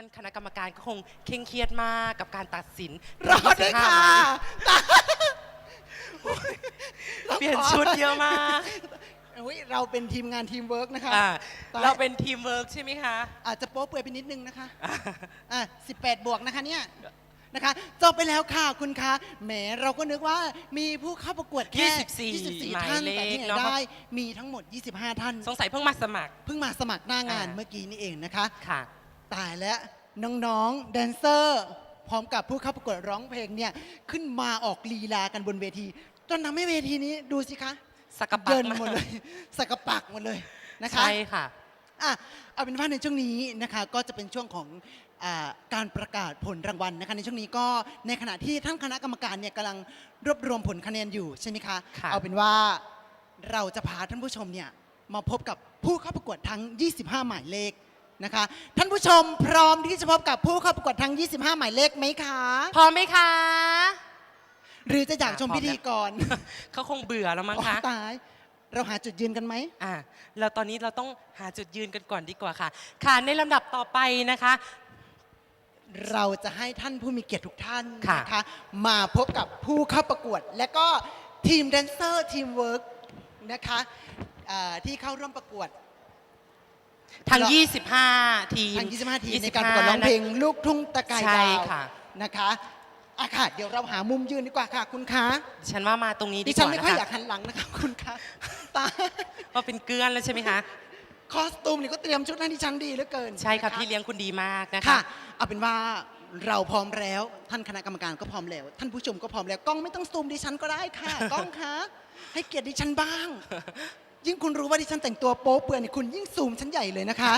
ท่านคณะกรรมการก็คงเคร่งเครียดมากกับการตัดสินรอด้วยค่ะ เปลี่ยนชุดเยอะมากอุ๊ยเราเป็นทีมงานทีมเวิร์กนะคะอ่าตายเราเป็นทีมเวิร์กใช่ไหมคะ อาจจะโป๊เปื่อยไปนิดนึงนะคะอะ18บวกนะคะเนี่ยนะคะจบไปแล้วค่ะคุณคะแหมเราก็นึกว่ามีผู้เข้าประกวดแค่24 24 ท่านหมายเลขแต่ที่ไหนเนอะ ได้มีทั้งหมด 25 ท่านสงสัยเพิ่งมาสมัคร เพิ่งมาสมัครหน้างานอ่า เมื่อกี้นี่เองนะคะ ค่ะ ตายแล้วน้องๆแดนเซอร์ พร้อมกับผู้เข้าประกวดร้องเพลงเนี่ยขึ้นมาออกลีลากันบนเวที จนทำให้เวทีนี้ดูสิคะสกปรกเยินมากหมดเลยสกปรกหมดเลยนะคะ ใช่ค่ะอะเอาเป็นว่าในช่วงนี้นะคะก็จะเป็นช่วงของอาการประกาศผลรางวัลนะคะในช่วงนี้ก็ในขณะที่ท่านคณะกรรมการเนี่ยกำลังรวบรวมผลคะแนนอยู่ใช่ไหมคะค่ะเอาเป็นว่าเราจะพาท่านผู้ชมเนี่ยมาพบกับผู้เข้าประกวดทั้ง 25 หมายเลข นะคะ ท่านผู้ชมพร้อมที่จะพบกับผู้เข้าประกวดทั้ง 25 หมายเลขไหมคะ พร้อมไหมคะ หรือจะอยากชมพร้อมพิธีกรเขาคงเบื่อแล้วมั้งอ๋อคะตาย เราหาจุดยืนกันไหมอ่าเราตอนนี้เราต้องหาจุดยืนกันก่อนดีกว่าค่ะ ค่ะในลำดับต่อไปนะคะเราจะให้ท่านผู้มีเกียรติทุกท่านค่ะนะคะมาพบกับผู้เข้าประกวด และก็ทีมแดนเซอร์ทีมเวิร์กนะคะอ่าที่เข้าร่วมประกวด ทั้งเรา25 ทีมทั้ง25 ทีมในการประกวดร้องเพลงลูกทุ่งตะกายใช่ดาวค่ะนะคะอะค่ะ เดี๋ยวเราหามุมยืนดีกว่าค่ะ คุณคะฉันว่ามาตรงนี้ดิดีกฉันว่าไม่นะค่อยอคะยากหันหลังนะคะคุณคะตายว่าเป็นเกลือนแล้วใช่ไหมคะคอสตูมนี่ก็เตรียมชุดให้ดิฉันดีเหลือเกิน ใช่ค่ะนพี่เลี้ยงคุณดีมากนะคะค่ะเอาเป็นว่าเราพร้อมแล้ว ท่านคณะกรรมการก็พร้อมแล้ว ท่านผู้ชมก็พร้อมแล้วกล้องไม่ต้องซูมดิฉันก็ได้ค่ะกล้องคะให้เกียรติดิฉันบ้าง ยิ่งคุณรู้ว่าดิฉันแต่งตัวโป๊เปลือยนี่คุณยิ่งซูมฉันใหญ่เลยนะคะ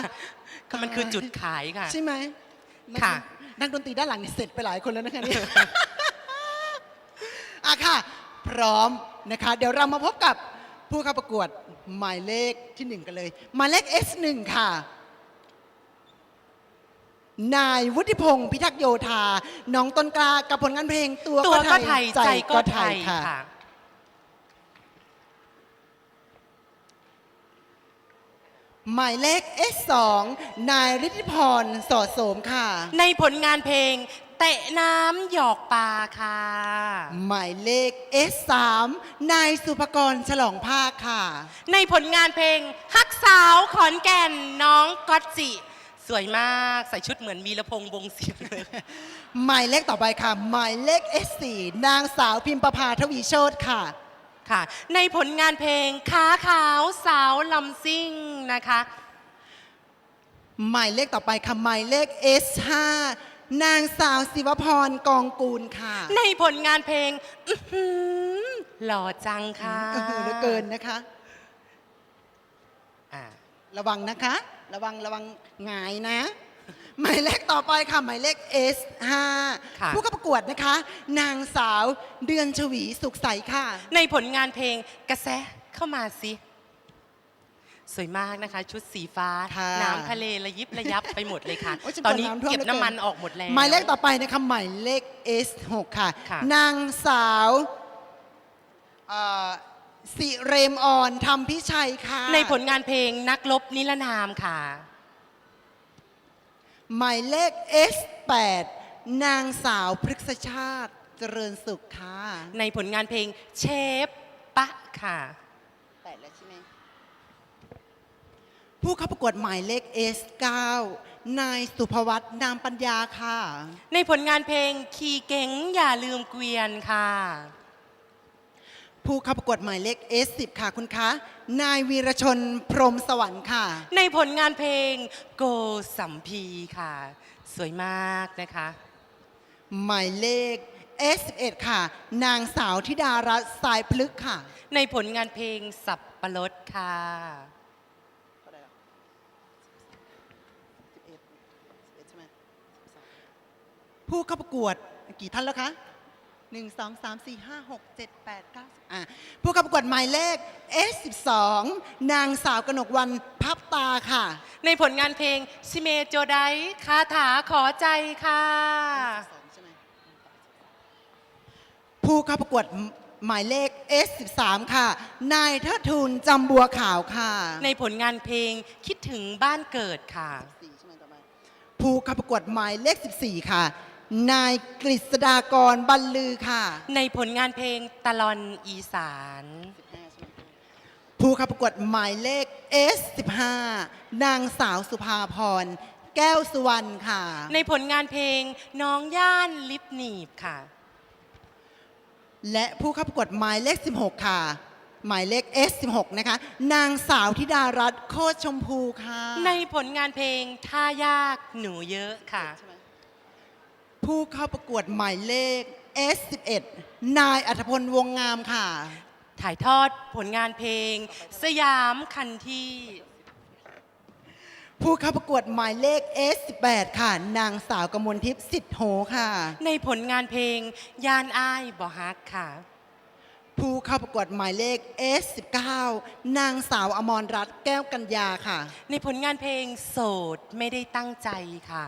ก็มันคือจุดขายค่ะ ใช่ไหมค่ะ นักดนตรีด้านหลังนี่เสร็จไปหลายคนแล้วนะคะเนี่ยอะค่ะ พร้อมนะคะ เดี๋ยวเรามาพบกับผู้เข้าประกวดหมายเลขที่หนึ่งกันเลย หมายเลข S1 ค่ะนายวุฒิพงศ์พิทักษ์โยธา น้องต้นกล้ากับผลงานเพลงตัวตัวก็ไทย ใจก็ไทยค่ะ ค่ะ หมายเลข S2 นายฤทธิพรสอดโสมค่ะ ในผลงานเพลง เตะน้ำหยอกปลาค่ะ หมายเลข S3 นายสุภกรฉลองภาคค่ะ ในผลงานเพลงฮักสาวขอนแก่นน้องก๊อตจิ สวยมากใส่ชุดเหมือนวีรพงษ์วงศ์เสียงเลย หมายเลขต่อไปค่ะ หมายเลข S4 นางสาวพิมประภาทวีโชตค่ะ ค่ะ ในผลงานเพลงขาขาวสาวลำซิ่งนะคะ หมายเลขต่อไปค่ะหมายเลข S5 นางสาวศิวพรกองกูลค่ะในผลงานเพลงอื้อหือหล่อจังค่ะเออเหลือเกินนะคะ อ่า ระวังนะคะ ระวังระวังหงายนะ หมายเลขต่อไปค่ะ หมายเลข S5 ค่ะ ผู้เข้าประกวดนะคะ นางสาวเดือนชวีสุขใสค่ะ ในผลงานเพลงกระแสเข้ามาสิ สวยมากนะคะ ชุดสีฟ้า ค่ะน้ำทะเลระยิบระยับไปหมดเลยค่ะโอ้ยฉันตอนนี้กลัวน้ำท่วมเก็บเหลือเกินน้ำมันออกหมดแล้ว หมายเลขต่อไปนะคะหมายเลข S6 ค่ะ ค่ะ นางสาวเอ่อสิเรมออนทำพิชัยค่ะ ในผลงานเพลงนักลบนิรนามค่ะ หมายเลข S8 นางสาวพฤกษชาติเจริญสุขค่ะในผลงานเพลงเชฟปะค่ะ แปดแล้วใช่ไหมผู้เข้าประกวดหมายเลข S9 นายสุภวัตนามปัญญาค่ะ ในผลงานเพลงขี่เก๋งอย่าลืมเกวียนค่ะ ผู้เข้าประกวดหมายเลข S10 ค่ะคุณคะ นายวีรชนพรหมสวรรค์ค่ะ ในผลงานเพลงโกสัมพีค่ะ สวยมากนะคะ หมายเลข S11 ค่ะ นางสาวธิดารัตน์สายพลึกษ์ค่ะ ในผลงานเพลงสับปะรดค่ะ ผู้เข้าประกวดกี่ท่านแล้วคะ หนึ่งสองสามสี่ห้าหกเจ็ดแปดเก้าสิบอะผู้เข้าประกวดหมายเลข S12 นางสาวกนกวันพับตาค่ะ ในผลงานเพลงชิเมโจไดคาถาขอใจค่ะผู้เข้าประกวดหมายเลข S13 ค่ะ นายเทิดทูลจำบัวขาวค่ะในผลงานเพลงคิดถึงบ้านเกิดค่ะผู้เข้าประกวดหมายเลข 14 ค่ะ นายกฤษดากรบรรลือค่ะ ในผลงานเพลงตะลอนอีสาน ผู้เข้าประกวดหมายเลข S15 นางสาวสุภาพร แก้วสุวรรณค่ะ ในผลงานเพลงน้องย่านลิปหนีบค่ะ และผู้เข้าประกวดหมายเลข 16 ค่ะ หมายเลข S16 นะคะ นางสาวธิดารัตน์โคตรชมพูค่ะ ในผลงานเพลงท่ายากหนูเยอะค่ะ ผู้เข้าประกวดหมายเลข S11 นายอัธพลวงงามค่ะ ถ่ายทอดผลงานเพลง สยามคันที่ ผู้เข้าประกวดหมายเลข S18 ค่ะ นางสาวกมลทิพย์สิทธิโหค่ะ ในผลงานเพลงยานอ้ายบอฮักค่ะ ผู้เข้าประกวดหมายเลข S19 นางสาวอมรรัตน์แก้วกัญญาค่ะ ในผลงานเพลงโสดไม่ได้ตั้งใจค่ะ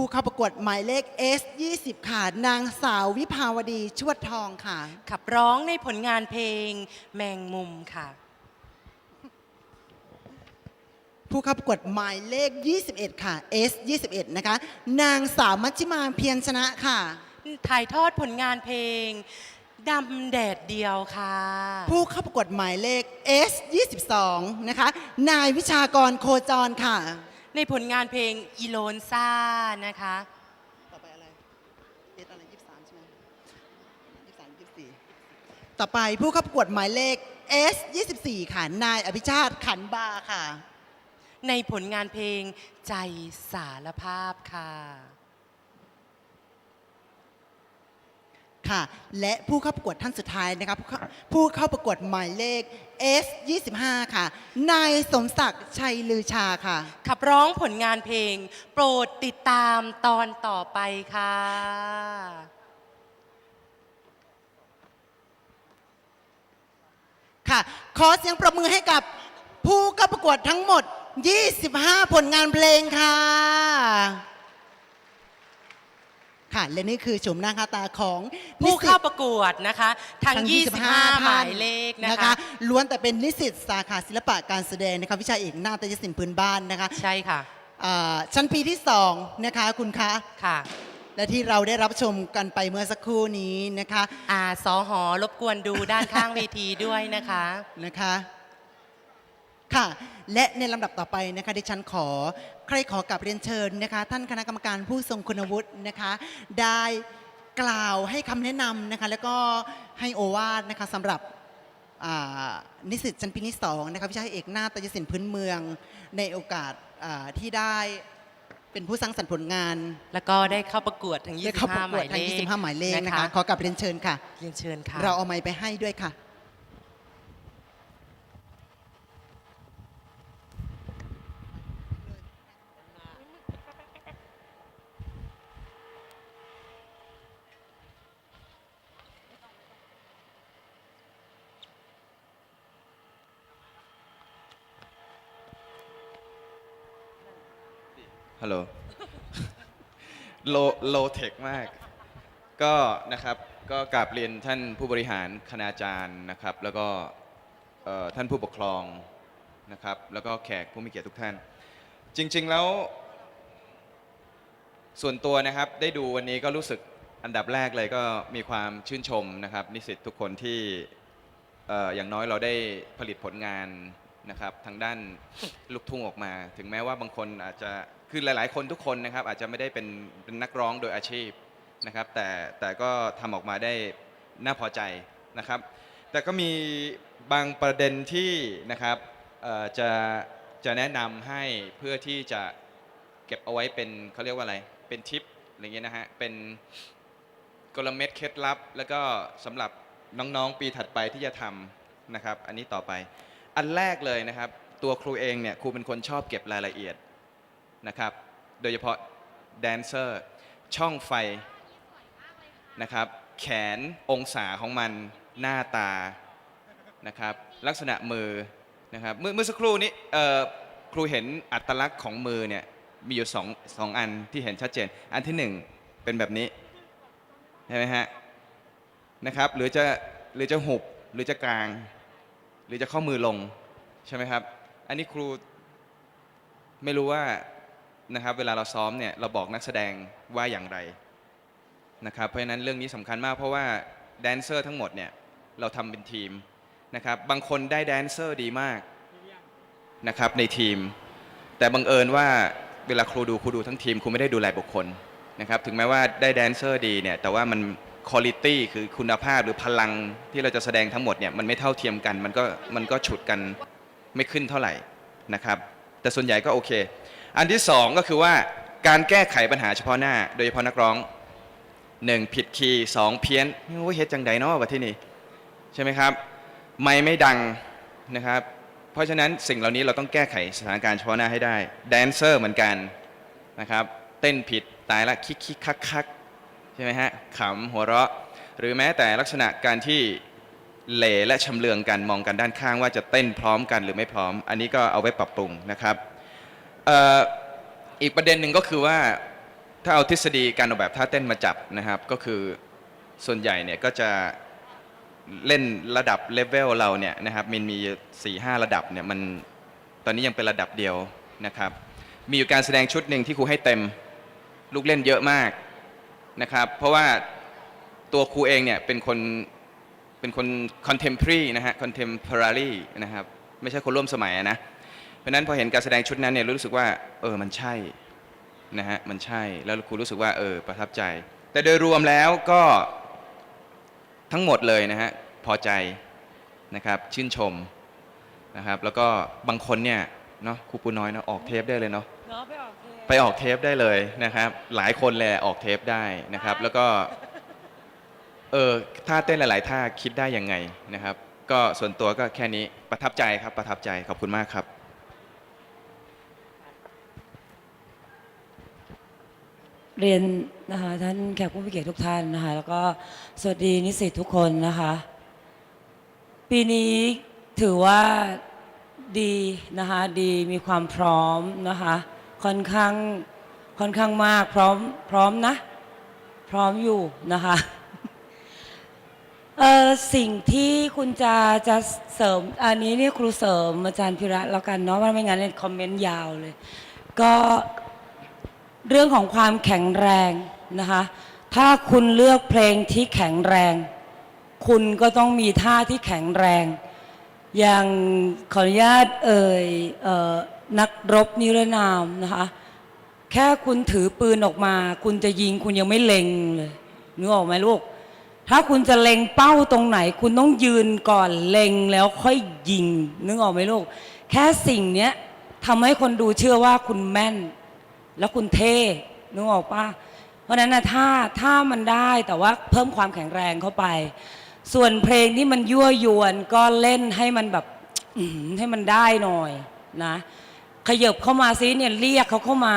ผู้เข้าประกวดหมายเลข S20 ค่ะ นางสาววิภาวดีชวดทองค่ะ ขับร้องในผลงานเพลงแมงมุมค่ะ ผู้เข้าประกวดหมายเลข 21 ค่ะ S21 นะคะ นางสาวมัชชิมาเพียรชนะค่ะ ถ่ายทอดผลงานเพลงดำแดดเดียวค่ะ ผู้เข้าประกวดหมายเลข S22 นะคะ นายวิชากรโคจรค่ะ ในผลงานเพลงอีโลนซ่านะคะ ต่อไปอะไร S อะไร23ใช่ไหม23 24ต่อไปผู้เข้าประกวดหมายเลข S 24ค่ะ นายอภิชาติขันบาค่ะ ในผลงานเพลงใจสารภาพค่ะ ค่ะ และผู้เข้าประกวดท่านสุดท้ายนะครับผู้เข้าผู้เข้าประกวดหมายเลข S 25ค่ะ นายสมศักดิ์ชัยลือชาค่ะ ขับร้องผลงานเพลง โปรดติดตามตอนต่อไปค่ะ ค่ะ ขอเสียงประมือให้กับผู้เข้าประกวดทั้งหมด 25 ผลงานเพลงค่ะ ค่ะ และนี่คือชมหน้าค่าตาของผู้นิสิตเข้าประกวดนะคะ ทั้ง 25 หมายเลขนะคะล้วนแต่เป็นนิสิตสาขาศิลปะการแสดงนะคะวิชาเอกนาฏยศิลป์พื้นบ้านนะคะ ใช่ค่ะอ่าชั้นปีที่2นะคะคุณคะค่ะและที่เราได้รับชมกันไปเมื่อสักครู่นี้นะคะอาสอหอรบกวนดูด้านข้างเวทีด้วยนะคะนะคะ ค่ะ และในลำดับต่อไปนะคะดิฉันขอใครขอกลับเรียนเชิญนะคะ ท่านคณะกรรมการผู้ทรงคุณวุฒินะคะ ได้กล่าวให้คำแนะนำนะคะ แล้วก็ให้โอวาทนะคะสำหรับอ่านิสิตชั้นปีที่สองนะคะวิชาเอกนาฏศิลป์พื้นเมือง ในโอกาสอ่าที่ได้เป็นผู้สร้างสรรค์ผลงานแล้วก็ได้เข้าประกวดทั้ง ได้เข้าประ25 หกวดมายทั้เลงข25 หมายเลขนะคะ ขอกลับเรียนเชิญค่ะ เรียนเชิญค่ะ เราเอาไม้ไปให้ด้วยค่ะ ฮัลโหล โลโลเทคมาก ก็นะครับก็กราบเรียนท่านผู้บริหารคณาจารย์นะครับ แล้วก็เอ่อท่านผู้ปกครองนะครับ แล้วก็แขกผู้มีเกียรติทุกท่าน จริง ๆ แล้ว ส่วนตัวนะครับได้ดูวันนี้ก็รู้สึกอันดับแรกเลยก็มีความชื่นชมนะครับ นิสิตทุกคนที่เอ่ออย่างน้อยเราได้ผลิตผลงานนะครับทางด้านลูกทุ่งออกมา ถึงแม้ว่าบางคนอาจจะ คือหลายๆ คนทุกคนนะครับอาจจะไม่ได้เป็นเป็นนักร้องโดยอาชีพนะครับแต่แต่ก็ทำออกมาได้น่าพอใจนะครับ แต่ก็มีบางประเด็นที่นะครับจะจะแนะนำให้เพื่อที่จะเก็บเอาไว้เป็นเขาเรียกว่าอะไรเป็นทิปอะไรเงี้ยนะฮะเป็นกลเม็ดเคล็ดลับ แล้วก็สำหรับน้องๆปีถัดไปที่จะทำนะครับ อันนี้ต่อไปอันแรกเลยนะครับ ตัวครูเองเนี่ยครูเป็นคนชอบเก็บรายละเอียด นะครับ โดยเฉพาะแดนเซอร์ช่องไฟนะครับ แขนองศาของมันหน้าตานะครับ ลักษณะมือนะครับเมื่อเมื่อสักครู่นี้ครูเห็นอัตลักษณ์ของมือเนี่ยมีอยู่สองสองอันที่เห็นชัดเจน อันที่หนึ่งเป็นแบบนี้ใช่ไหมฮะนะครับ หรือจะหรือจะหุบหรือจะกลาง หรือจะข้อมือลงใช่ไหมครับ อันนี้ครูไม่รู้ว่า นะครับเวลาเราซ้อมเนี่ยเราบอกนักแสดงว่าอย่างไรนะครับเพราะฉะนั้นเรื่องนี้สำคัญมากเพราะว่าแดนเซอร์ทั้งหมดเนี่ยเราทำเป็นทีมนะครับบางคนได้แดนเซอร์ดีมากนะครับในทีม แต่บังเอิญว่าเวลาครูดูครูดูทั้งทีมครูไม่ได้ดูรายบุคคลนะครับถึงแม้ว่าได้แดนเซอร์ดีเนี่ยแต่ว่ามันคุณภาพคือคุณภาพหรือพลังที่เราจะแสดงทั้งหมดเนี่ยมันไม่เท่าเทียมกันมันก็มันก็ฉุดกันไม่ขึ้นเท่าไหร่นะครับแต่ส่วนใหญ่ก็โอเค อันที่สองก็คือว่าการแก้ไขปัญหาเฉพาะหน้า โดยเฉพาะนักร้องหนึ่งผิดคีย์สองเพี้ยนโอ้ยเฮ็ดจังใดเนาะวะที่นี่ใช่ไหมครับ ไม่ไม่ดังนะครับ เพราะฉะนั้นสิ่งเหล่านี้เราต้องแก้ไขสถานการณ์เฉพาะหน้าให้ได้แดนเซอร์เหมือนกันนะครับ เต้นผิดตายละคิกคิกคักคักใช่ไหมฮะขำหัวเราะ หรือแม้แต่ลักษณะการที่เหล่และชำเลืองกันมองกันด้านข้างว่าจะเต้นพร้อมกันหรือไม่พร้อม อันนี้ก็เอาไว้ปรับปรุงนะครับ อีกประเด็นหนึ่งก็คือว่าถ้าเอาทฤษฎีการออกแบบท่าเต้นมาจับนะครับ ก็คือส่วนใหญ่เนี่ยก็จะเล่นระดับเลเวลเราเนี่ยนะครับมันมี4ี่ห้าระดับเนี่ยมันตอนนี้ยังเป็นระดับเดียวนะครับ มีอยู่การแสดงชุดหนึ่งที่ครูให้เต็มลูกเล่นเยอะมากนะครับ เพราะว่าตัวครูเองเนี่ยเป็นคนเป็นคน contemporary นะฮะ contemporary นะครับ ไม่ใช่คนร่วมสมัยนะ ราะนั้นพอเห็นการแสดงชุดนั้นเนี่ยรู้สึกว่าเออมันใช่นะฮะมันใช่แล้วครูรู้สึกว่าเออประทับใจ แต่โดยรวมแล้วก็ทั้งหมดเลยนะฮะพอใจนะครับชื่นชมนะครับแล้วก็บางคนเนี่ยเนาะครูปูน้อยเนาะออกเทปได้เลยเนาะเนาะไปออกเทปไปออกเทปได้เลยนะครับหลายคนเลยออกเทปได้นะครับ แล้วก็เออท่าเต้นหลาย ๆ ท่าคิดได้ยังไงนะครับ ก็ส่วนตัวก็แค่นี้ประทับใจครับประทับใจขอบคุณมากครับ เรียนนะคะท่านแขกผู้มีเกียรติทุกท่านนะคะแล้วก็สวัสดีนิสิตทุกคนนะคะ ปีนี้ถือว่าดีนะคะดีมีความพร้อมนะคะค่อนข้างค่อนข้างมากพร้อมพร้อมนะ พร้อมอยู่นะคะเออสิ่งที่คุณจะจะเสริมอันนี้เนี่ยครูเสริมอาจารย์พิระแล้วกันเนาะว่าไม่งั้นเนี่ยคอมเมนต์ยาวเลย ก็ เรื่องของความแข็งแรงนะคะ ถ้าคุณเลือกเพลงที่แข็งแรง คุณก็ต้องมีท่าที่แข็งแรง อย่างขออนุญาตเอ่ยออนักรบนิรนามนะคะ แค่คุณถือปืนออกมา คุณจะยิงคุณยังไม่เล็งเลยนึกออกไหมลูก ถ้าคุณจะเล็งเป้าตรงไหน คุณต้องยืนก่อนเล็งแล้วค่อยยิงนึกออกไหมลูก แค่สิ่งเนี้ยทำให้คนดูเชื่อว่าคุณแม่น แล้วคุณเท่นึกออกปะเพราะฉะนั้นนะถ้าถ้ามันได้แต่ว่าเพิ่มความแข็งแรงเข้าไป ส่วนเพลงที่มันยั่วยวนก็เล่นให้มันแบบให้มันได้หน่อยนะขยบเข้ามาซิเนี่ยเรียกเขาเข้ามา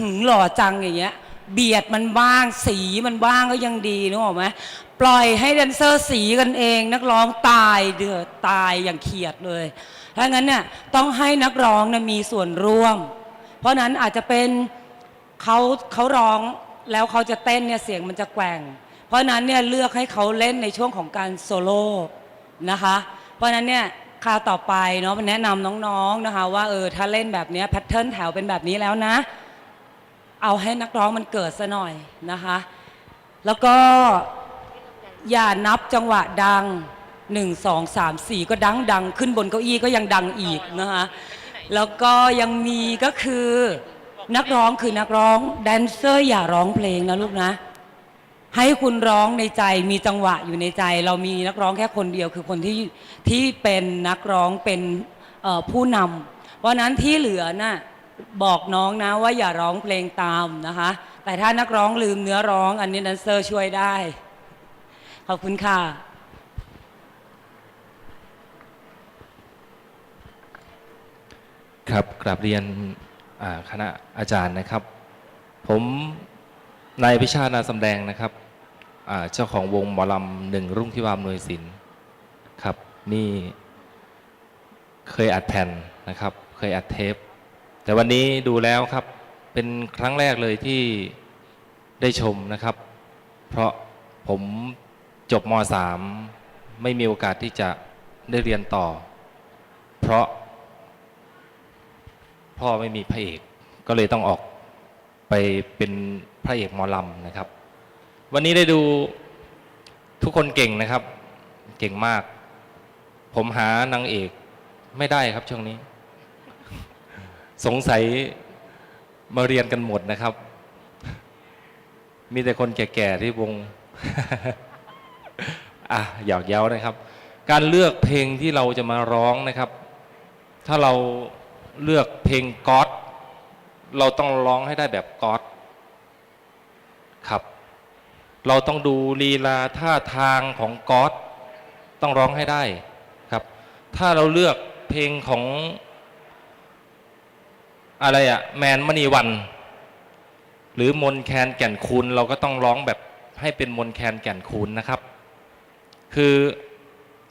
หือหล่อจังอย่างเงี้ย เบียดมันบ้างสีมันบ้างก็ยังดีนึกออกไหมปล่อยให้แดนเซอร์สีกันเอง นักร้องตายเดือดตายอย่างเขียดเลยถ้างั้นเนี่ยต้องให้นักร้องนี่ยมีส่วนร่วม เพราะนั้นอาจจะเป็นเขาเขาร้องแล้วเขาจะเต้นเนี่ยเสียงมันจะแกว่ง เพราะนั้นเนี่ยเลือกให้เขาเล่นในช่วงของการโซโล่นะคะ เพราะนั้นเนี่ยคราวต่อไปเนาะแนะนำน้องๆนะคะว่าเออถ้าเล่นแบบเนี้ยแพทเทิร์นแถวเป็นแบบนี้แล้วนะ เอาให้นักร้องมันเกิดซะหน่อยนะคะ แล้วก็อย่านับจังหวะดัง 1 2 3 4 ก็ดังดังขึ้นบนเก้าอี้ก็ยังดังอีกนะคะ แล้วก็ยังมีก็คือนักร้องคือนักร้องแดนเซอร์อย่าร้องเพลงนะลูกนะ ให้คุณร้องในใจมีจังหวะอยู่ในใจ เรามีนักร้องแค่คนเดียวคือคนที่ที่เป็นนักร้องเป็นผู้นำเพราะฉะนั้นที่เหลือน่ะบอกน้องนะว่าอย่าร้องเพลงตามนะคะ แต่ถ้านักร้องลืมเนื้อร้องอันนี้แดนเซอร์ช่วยได้ ขอบคุณค่ะ ครับกราบเรียนคณะอาจารย์นะครับ ผมนายพิชานาสำแดงนะครับเจ้าของวงหมอลำหนึ่งรุ่งที่วามนวยศิลป์ครับ นี่เคยอัดแผ่นนะครับ เคยอัดเทป แต่วันนี้ดูแล้วครับ เป็นครั้งแรกเลยที่ได้ชมนะครับ เพราะผมจบม .3 ไม่มีโอกาสที่จะได้เรียนต่อ เพราะ พ่อไม่มีพระเอกก็เลยต้องออกไปเป็นพระเอกหมอลำนะครับ วันนี้ได้ดูทุกคนเก่งนะครับ เก่งมาก ผมหานางเอกไม่ได้ครับช่วงนี้ สงสัยมาเรียนกันหมดนะครับ มีแต่คนแก่ๆที่วงอะหยอกเย้านะครับ การเลือกเพลงที่เราจะมาร้องนะครับ ถ้าเรา เลือกเพลงก๊อตเราต้องร้องให้ได้แบบก๊อตครับ เราต้องดูลีลาท่าทางของก๊อตต้องร้องให้ได้ครับ ถ้าเราเลือกเพลงของอะไรอะแมนมณีวัน หรือมนแคนแก่นคูณเราก็ต้องร้องแบบให้เป็นมนแคนแก่นคูณนะครับ คือ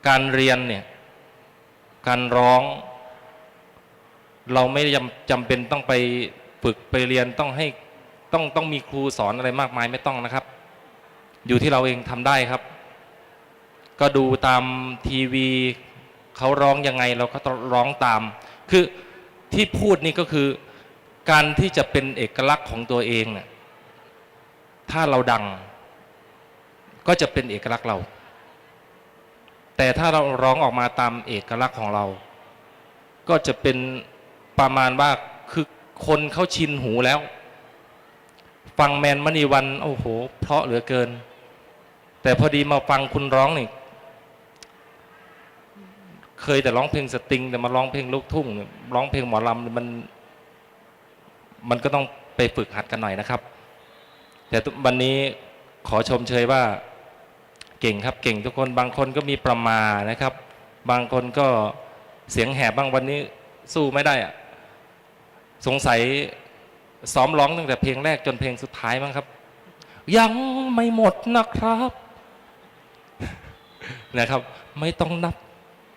การเรียนเนี่ยการร้อง เราไม่จำจำเป็นต้องไปฝึกไปเรียนต้องให้ต้องต้องมีครูสอนอะไรมากมายไม่ต้องนะครับ อยู่ที่เราเองทำได้ครับ ก็ดูตามทีวีเขาร้องยังไงเราก็ต้องร้องตาม คือที่พูดนี่ก็คือการที่จะเป็นเอกลักษณ์ของตัวเองเนี่ยถ้าเราดัง ก็จะเป็นเอกลักษณ์เรา แต่ถ้าเราร้องออกมาตามเอกลักษณ์ของเรา ก็จะเป็น ประมาณว่าคือคนเขาชินหูแล้ว ฟังแมนมณีวันโอ้โห เพราะเหลือเกิน แต่พอดีมาฟังคุณร้องนี่เคยแต่ร้องเพลงสตริง แต่มาร้องเพลงลูกทุ่งร้องเพลงหมอลำมันมันก็ต้องไปฝึกหัดกันหน่อยนะครับ แต่วันนี้ขอชมเชยว่าเก่งครับเก่งทุกคนบางคนก็มีประมานะครับ บางคนก็เสียงแหบบ้างวันนี้สู้ไม่ได้อะ สงสัยซ้อมร้องตั้งแต่เพลงแรกจนเพลงสุดท้ายมั้งครับ ยังไม่หมดนะครับนะครับ ไม่ต้องนับ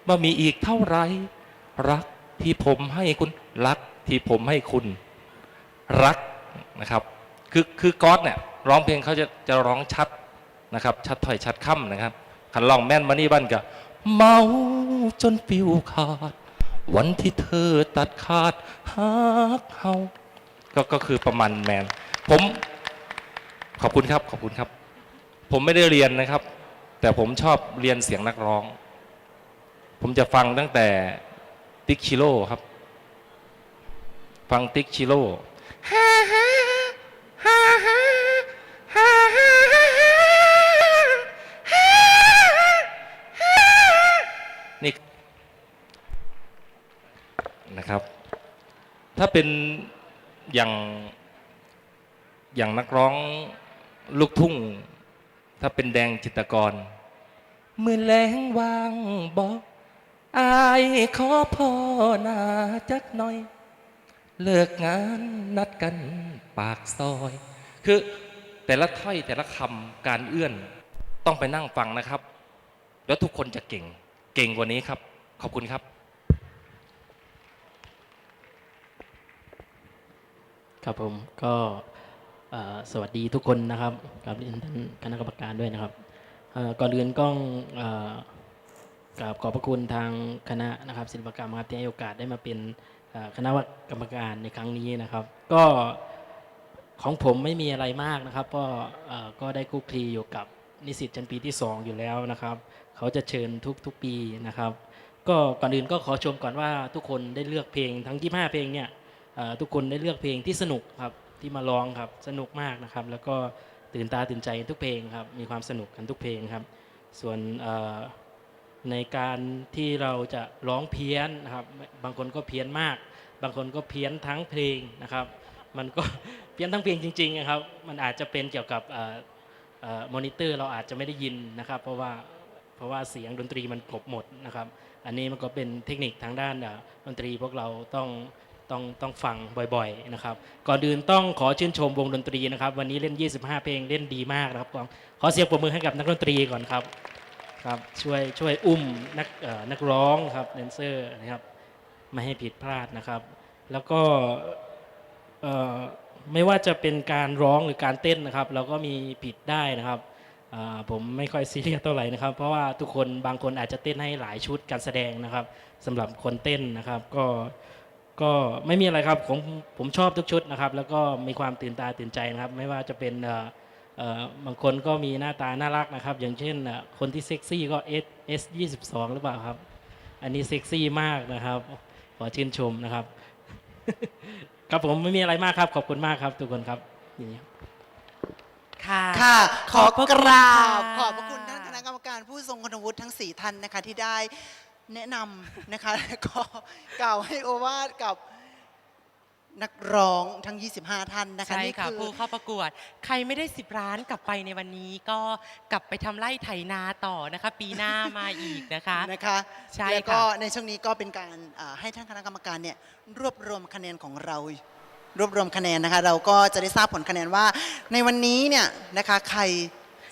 ว่ามีอีกเท่าไหรรักที่ผมให้คุณรักที่ผมให้คุณ รักนะครับ คือคือก๊อตเนี่ยร้องเพลงเขาจะจะร้องชัดนะครับ ชัดถ้อยชัดค่ำนะครับขันลองแม่นมานี่บ้านกับเมาจนฟิวขาด วันที่เธอตัดขาดฮักเฮาก็ก็คือประมาณแมน ผมขอบคุณครับขอบคุณครับ ผมไม่ได้เรียนนะครับ แต่ผมชอบเรียนเสียงนักร้อง ผมจะฟังตั้งแต่ติ๊กชิโร่ครับ ฟังติ๊กชิโร่นี่นะครับ ถ้าเป็นอย่างอย่างนักร้องลูกทุ่ง ถ้าเป็นแดงจิตกรมือแรงวางบอกอายขอพ่อนาจักหน่อย เลิกงานนัดกันปากซอย คือแต่ละถ้อยแต่ละคำการเอื้อนต้องไปนั่งฟังนะครับ แล้วทุกคนจะเก่ง เก่งกว่านี้ครับ ขอบคุณครับ ครับผมก็สวัสดีทุกคนนะครับกับเรียนท่านคณะกรรมการด้วยนะครับก่อนอื่นก็เอ่อกราบขอบพระคุณทางคณะนะครับศิลปกรรมครับที่ให้โอกาสได้มาเป็นคณะกรรมการในครั้งนี้นะครับ ก็ของผมไม่มีอะไรมากนะครับก็ก็ได้คุกคลีอยู่กับนิสิตชั้นปีที่ 2 อยู่แล้วนะครับ เขาจะเชิญทุกทุกปีนะครับ ก็ก่อนอื่นก็ขอชมก่อนว่าทุกคนได้เลือกเพลงทั้ง 25 เพลงเนี่ย ทุกคนได้เลือกเพลงที่สนุกครับที่มาร้องครับสนุกมากนะครับ แล้วก็ตื่นตาตื่นใจทุกเพลงครับมีความสนุกกันทุกเพลงครับ ส่วนในการที่เราจะร้องเพี้ยนนะครับ บางคนก็เพี้ยนมาก บางคนก็เพี้ยนทั้งเพลงนะครับ มันก็เพี้ยนทั้งเพลงจริงๆนะครับ มันอาจจะเป็นเกี่ยวกับมอนิเตอร์เราอาจจะไม่ได้ยินนะครับ เพราะว่าเพราะว่าเสียงดนตรีมันกลบหมดนะครับ อันนี้มันก็เป็นเทคนิคทางด้านดนตรีพวกเราต้อง ต้องต้องฟังบ่อยๆนะครับก่อนอื่นต้องขอชื่นชมวงดนตรีนะครับ วันนี้เล่น 25 เพลงเล่นดีมากนะครับขอขอเสียงปรบมือให้กับนักดนตรีก่อนครับครับช่วยช่วยอุ้มนักเอ่อนักร้องครับแดนเซอร์นะครับไม่ให้ผิดพลาดนะครับ แล้วก็เอ่อไม่ว่าจะเป็นการร้องหรือการเต้นนะครับ เราก็มีผิดได้นะครับอ่าผมไม่ค่อยซีเรียสเท่าไหร่นะครับ เพราะว่าทุกคนบางคนอาจจะเต้นให้หลายชุดการแสดงนะครับสำหรับคนเต้นนะครับ ก็ ก็ไม่มีอะไรครับผมผมชอบทุกชุดนะครับ แล้วก็มีความตื่นตาตื่นใจนะครับ ไม่ว่าจะเป็นเอ่อเอ่อบางคนก็มีหน้าตาน่ารักนะครับ อย่างเช่นเอ่อคนที่เซ็กซี่ก็ S S 22หรือเปล่าครับ อันนี้เซ็กซี่มากนะครับขอชื่นชมนะครับ ครับผมไม่มีอะไรมากครับ ขอบคุณมากครับ ทุกคนครับนี่ค่ะ ค่ะ ขอขอบพระกคุณราบค่ะขอบพระคุณท่านคณะกรรมการผู้ทรงคุณวุฒิทั้ง4ท่านนะคะที่ได้ แนะนำนะคะ แล้วก็กล่าวให้โอวาทกับนักร้องทั้ง 25 ท่านนะคะใช่นี่ค่ะคือผู้เข้าประกวด ใครไม่ได้สิบร้านกลับไปในวันนี้ก็กลับไปทำไร่ไถนาต่อนะคะ ปีหน้ามาอีกนะคะ นะคะใช่แล้วก็ค่ะในช่วงนี้ก็เป็นการอ่าให้ท่านคณะกรรมการเนี่ยรวบรวมคะแนนของเรา รวบรวมคะแนนนะคะ เราก็จะได้ทราบผลคะแนนว่า ในวันนี้เนี่ยนะคะใคร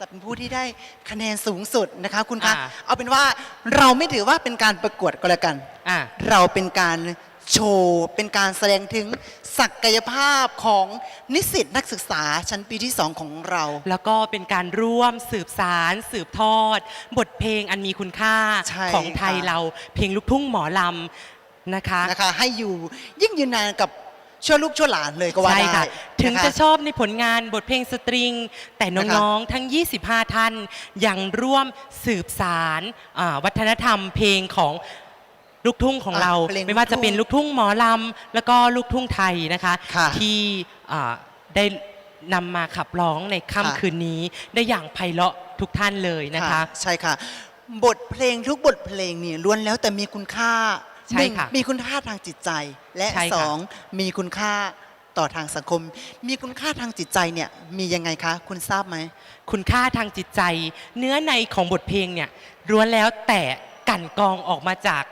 จะเป็นผู้ที่ได้คะแนนสูงสุดนะคะ คุณคะอ่า เอาเป็นว่าเราไม่ถือว่าเป็นการประกวดก็แล้วกัน อะ เราเป็นการโชว์เป็นการแสดงถึงศักยภาพของนิสิตนักศึกษาชั้นปีที่ 2 ของเรา แล้วก็เป็นการร่วมสืบสารสืบทอด บทเพลงอันมีคุณค่าใช่ของไทยค่ะ เราเพลงลูกทุ่งหมอลำนะคะ นะคะให้อยู่ยิ่งยืนนานกับ ชั่วลูกชั่วหลานเลยก็ว่าใช่ได้ค่ะ ถึงนค จะชอบในผลงานบทเพลงสตริง แต่นะคะน้องๆ ทั้ง 25 ท่าน ยังร่วมสืบสารอ่าวัฒนธรรมเพลงของลูกทุ่งของเรา เพลงไม่ว่าจะเป็นลูลูกกทุ่ทุ่งงหมอลำ แล้วก็ลูกทุ่งไทยนะคะ ค่ะที่อ่าได้นำมาขับร้องในค่ะ ค่ำคืนนี้ ได้อย่างไพเราะทุกท่านเลยนะคะ ใช่ค่ะ บทเพลงทุกบทเพลงนี่ล้วนแล้วแต่มีคุณค่า ใช่หนึ่งค่ะมีคุณค่าทางจิตใจ และใช่ค่ะ สองมีคุณค่าต่อทางสังคม มีคุณค่าทางจิตใจเนี่ยมียังไงคะ คุณทราบไหม คุณค่าทางจิตใจ เนื้อในของบทเพลงเนี่ยล้วนแล้วแต่กลั่นกรองออกมาจาก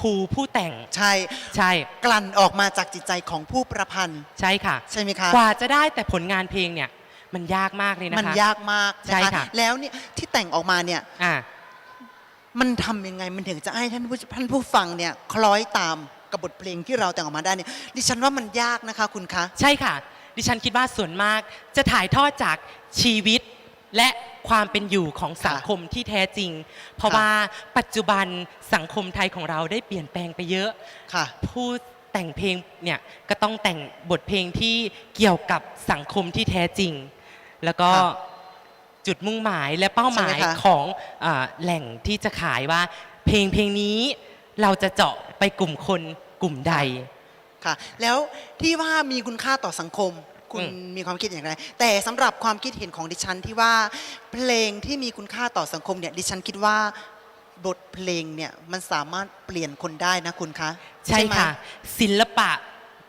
ครูผู้แต่ง ใช่ ใช่ กลั่นออกมาจากจิตใจของผู้ประพันธ์ ใช่ค่ะ ใช่ไหมคะ กว่าจะได้แต่ผลงานเพลงเนี่ย มันยากมากเลยนะคะ มันยากมากนะใช่คะค่ะ แล้วเนี่ยที่แต่งออกมาเนี่ย อ่า มันทำยังไงมันถึงจะให้ท่านผู้ท่านผู้ฟังเนี่ยคล้อยตามกับบทเพลงที่เราแต่งออกมาได้เนี่ยดิฉันว่ามันยากนะคะคุณคะ ใช่ค่ะ ดิฉันคิดว่าส่วนมากจะถ่ายทอดจากชีวิตและความเป็นอยู่ของสังคมที่แท้จริง เพราะค่ะ ว่าปัจจุบันสังคมไทยของเราได้เปลี่ยนแปลงไปเยอะ ค่ะ ผู้แต่งเพลงเนี่ยก็ต้องแต่งบทเพลงที่เกี่ยวกับสังคมที่แท้จริง แล้วก็ครับ จุดมุ่งหมายและเป้าหมายใช่ไหมคะของอาแหล่งที่จะขายว่า เพลงเพลงนี้เราจะเจาะไปกลุ่มคนกลุ่มใดค่ะ แล้วที่ว่ามีคุณค่าต่อสังคม คุณอืม มีความคิดอย่างไร แต่สำหรับความคิดเห็นของดิฉันที่ว่าเพลงที่มีคุณค่าต่อสังคมเนี่ยดิฉันคิดว่าบทเพลงเนี่ยมันสามารถเปลี่ยนคนได้นะคุณคะใช่ไหม ค่ะ ศิลปะ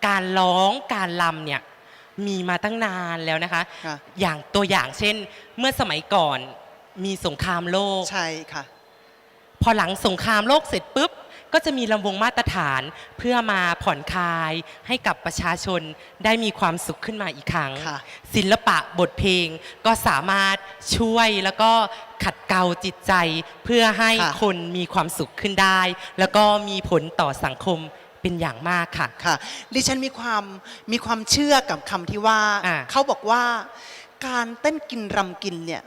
การร้องการลำเนี่ย มีมาตั้งนานแล้วนะคะ ค่ะ อย่างตัวอย่างเช่น เมื่อสมัยก่อนมีสงครามโลก ใช่ค่ะ พอหลังสงครามโลกเสร็จปุ๊บ ก็จะมีลำวงมาตรฐานเพื่อมาผ่อนคลายให้กับประชาชนได้มีความสุขขึ้นมาอีกครั้ง ค่ะ ศิลปะบทเพลงก็สามารถช่วยแล้วก็ขัดเกลาจิตใจ เพื่อให้ค่ะ คนมีความสุขขึ้นได้ แล้วก็มีผลต่อสังคม เป็นอย่างมากค่ะ ค่ะดิฉันมีความมีความเชื่อกับคำที่ว่า อ่า เขาบอกว่าการเต้นกินรำกินเนี่ย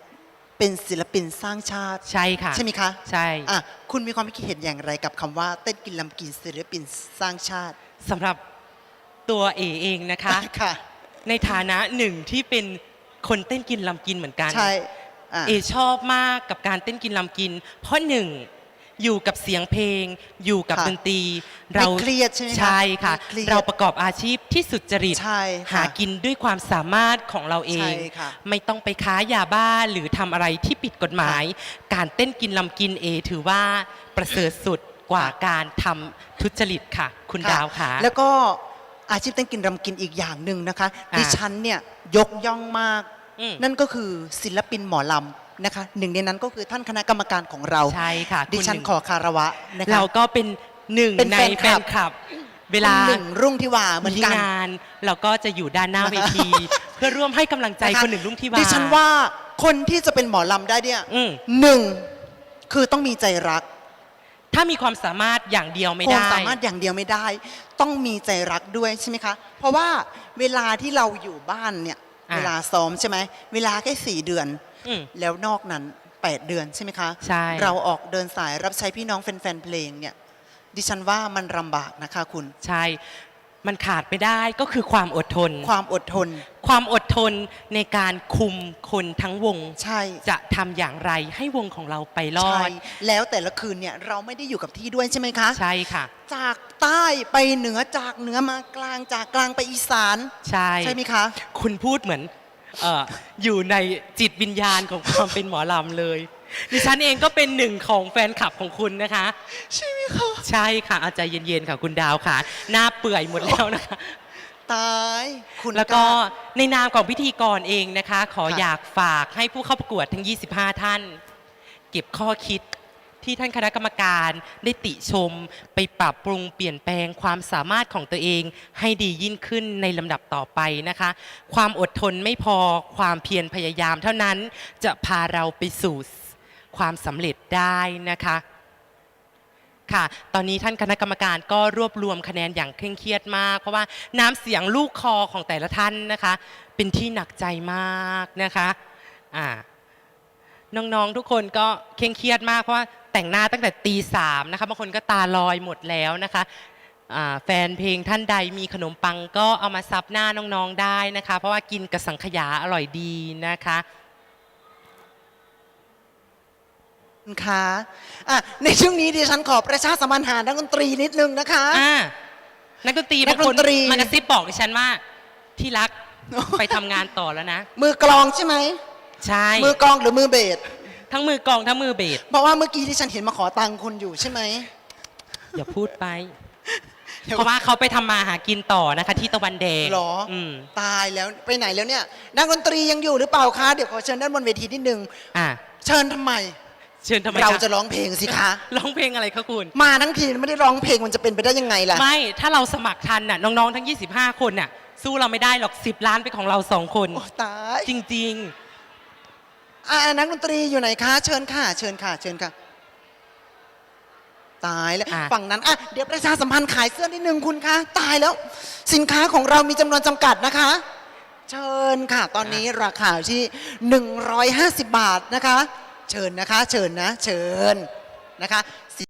เป็นศิลปินสร้างชาติ ใช่ค่ะใช่ไหมคะใช่ อะคุณมีความคิดเห็นอย่างไรกับคำว่าเต้นกินลำกินศิลปินสร้างชาติสำหรับตัวเอเองนะคะ ค่ะ ในฐานะหนึ่งที่เป็นคนเต้นกินลำกินเหมือนกัน ใช่อะ เอชอบมากกับการเต้นกินลำกิน เพราะหนึ่ง อยู่กับเสียงเพลง อยู่กับค่ะดนตรีไม่เครียดใช่ไหมคะใช่ค่ะ ไม่เครียดเราประกอบอาชีพที่สุจริตใช่ค่ะหากินด้วยความสามารถของเราเอง ใช่ค่ะไม่ต้องไปค้ายาบ้าหรือทำอะไรที่ผิดกฎหมาย การเต้นกินลำกินเอ ถือว่าประเสริฐสุดกว่าการทำทุจริตค่ะ คุณดาวค่ะ แล้วก็อาชีพเต้นกินรำกินอีกอย่างหนึ่งนะคะอ่าดิฉันเนี่ยยกย่องมาก อืมนั่นก็คือศิลปินหมอลำ นะคะหนึ่งในนั้นก็คือท่านคณะกรรมการของเราใช่ค่ะดิฉันคุณหงขอคารวะนะคะเราก็เป็นหนึ่งเป็นในแฟนแฟคลับนคลับ เวลาคุณหนึ่งรุ่งที่วาเหมือนที่กันงาน เราก็จะอยู่ด้านหน้าเวที เพื่อร่วมให้กำลังใจะะคนหนึ่งรุ่งที่วาดิฉันว่าคนที่จะเป็นหมอลำได้เนี่ยอืมหนึ่งคือต้องมีใจรัก ถ้ามีความสามารถอย่างเดียวไม่ความได้สามารถอย่างเดียวไม่ได้ ต้องมีใจรักด้วยใช่ไหมคะ เพราะว่าเวลาที่เราอยู่บ้านเนี่ยอะเวลาซ้อมใช่ไหมเวลาแค่สี่เดือน อืมแล้วนอกนั้น 8 เดือนใช่ไหมคะ ใช่ เราออกเดินสายรับใช้พี่น้องแฟนๆเพลงเนี่ย ดิฉันว่ามันลำบากนะคะคุณ ใช่ มันขาดไม่ได้ก็คือความอดทน ความอดทน ความอดทนในการคุมคนทั้งวง ใช่ จะทำอย่างไรให้วงของเราไปรอใช่ ด แล้วแต่ละคืนเนี่ยเราไม่ได้อยู่กับที่ด้วยใช่ไหมคะ ใช่ค่ะ จากใต้ไปเหนือจากเหนือมากลางจากกลางไปอีสาน ใช่ ใช่ไหมคะ คุณพูดเหมือน เอออยู่ในจิตวิญญาณของความเป็นหมอลำเลย ดิฉันเองก็เป็นหนึ่งของแฟนคลับของคุณนะคะ ใช่ไหมคะใช่ค่ะเอาใจเย็นๆค่ะคุณดาวค่ะ หน้าเปื่อยหมดแล้วนะคะ ตายคุณแล้วก็าในนามของพิธีกรเองนะคะ ขอค่ะ อยากฝากให้ผู้เข้าประกวดทั้ง 25 ท่าน เก็บข้อคิด ที่ท่านคณะกรรมการได้ติชม ไปปรับปรุงเปลี่ยนแปลงความสามารถของตัวเอง ให้ดียิ่งขึ้นในลำดับต่อไปนะคะ ความอดทนไม่พอความเพียรพยายามเท่านั้นจะพาเราไปสู่ความสำเร็จได้นะคะค่ะ ตอนนี้ท่านคณะกรรมการก็รวบรวมคะแนนอย่างเคร่งเครียดมาก เพราะว่าน้ำเสียงลูกคอของแต่ละท่านนะคะ เป็นที่หนักใจมากนะคะอ่าน้องๆทุกคนก็เคร่งเครียดมากเพราะว่า แต่งหน้าตั้งแต่ตีสามนะคะบางคนก็ตาลอยหมดแล้วนะคะอ่าแฟนเพลงท่านใดมีขนมปังก็เอามาซับหน้าน้องๆได้นะคะ เพราะว่ากินกับสังขยาอร่อยดีนะคะคุณคะอะในช่วงนี้ดิฉันขอประชาสัมพันธ์หานักดนตรีนิดนึงนะคะ อ่านักดนตรีนับากงดคนนตรีมากระซิบบอกดิฉันว่าที่รักไปทำงานต่อแล้วนะ มือกลองใช่ไหม ใช่ มือกลองหรือมือเบส ทั้งมือกลองทั้งมือเบสเพราะว่าเมื่อกี้ที่ฉันเห็นมาขอตังค์คุณอยู่ใช่ไหมอย่าพูดไปเดี๋ยวเพราะว่าเขาไปทำมาหากินต่อนะคะ ที่ตะวันแดงหรออมตายแล้วไปไหนแล้วเนี่ยนักดนตรียังอยู่หรือเปล่าคะเดี๋ยวขอเชิญด้านบนเวทีนิดนึงอะเชิญทำไม เชิญทำไมเราคจะร้องเพลงสิคะ ร้องเพลงอะไรคะคุณ มาทั้งทีไม่ได้ร้องเพลงมันจะเป็นไปได้ยังไงล่ะ ไม่ ถ้าเราสมัครทันน่ะ น้อง ๆ ทั้ง 25 คนน่ะ สู้เราไม่ได้หรอก 10 ล้านเป็นของเราสองคน โอ้ตาย จริง อ่านักดนตรีอยู่ไหนคะ เชิญค่ะ เชิญค่ะ เชิญค่ะ ตายแล้ว อะ ฝั่งนั้นอะเดี๋ยวประชาสัมพันธ์ขายเสื้อนิดนึงคุณคะ ตายแล้ว สินค้าของเรามีจำนวนจำกัดนะคะ เชิญค่ะ ตอนนี้ราคาอยู่ที่ 150 บาทนะคะ เชิญนะคะ เชิญนะ เชิญนะคะสิ